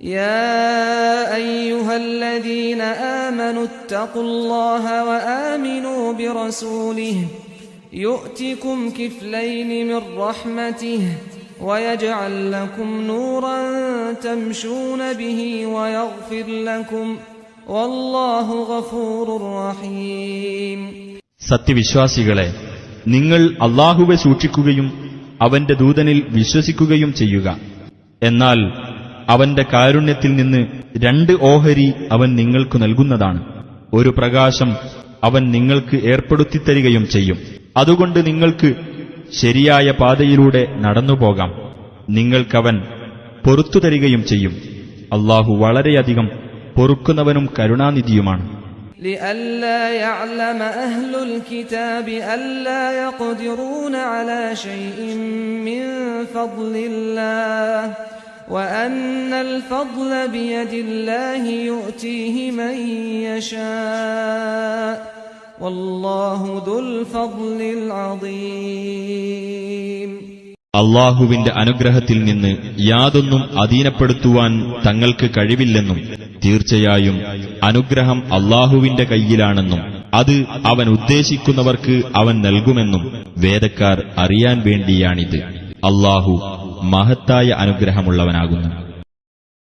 يا أيها الذين آمنوا اتقوا الله وآمنوا برسوله يؤتكم كفلين من رحمته ويجعل لكم نورا تمشون به ويغفر لكم والله غفور رحيم സത്യവിശ്വാസികളെ നിങ്ങൾ അള്ളാഹുവെ സൂക്ഷിക്കുകയും അവന്റെ ദൂതനിൽ വിശ്വസിക്കുകയും ചെയ്യുക എന്നാൽ അവന്റെ കാരുണ്യത്തിൽ നിന്ന് രണ്ട് ഓഹരി അവൻ നിങ്ങൾക്ക് നൽകുന്നതാണ് ഒരു പ്രകാശം അവൻ നിങ്ങൾക്ക് ഏർപ്പെടുത്തിത്തരികയും ചെയ്യും അതുകൊണ്ട് നിങ്ങൾക്ക് ശരിയായ പാതയിലൂടെ നടന്നുപോകാം നിങ്ങൾക്കവൻ പൊറത്തു തരികയും ചെയ്യും അള്ളാഹു വളരെയധികം പൊറുക്കുന്നവനും കരുണാനിധിയുമാണ് لئلا يعلم أهل الكتاب ألا يقدرون على شيء من فضل الله وأن الفضل بيد الله يؤتيه من يشاء والله ذو الفضل العظيم അള്ളാഹുവിന്റെ അനുഗ്രഹത്തിൽ നിന്ന് യാതൊന്നും അധീനപ്പെടുത്തുവാൻ തങ്ങൾക്ക് കഴിവില്ലെന്നും തീർച്ചയായും അനുഗ്രഹം അള്ളാഹുവിന്റെ കയ്യിലാണെന്നും അത് അവൻ ഉദ്ദേശിക്കുന്നവർക്ക് അവൻ നൽകുമെന്നും വേദക്കാർ അറിയാൻ വേണ്ടിയാണിത് അള്ളാഹു മഹത്തായ അനുഗ്രഹമുള്ളവനാകുന്നു.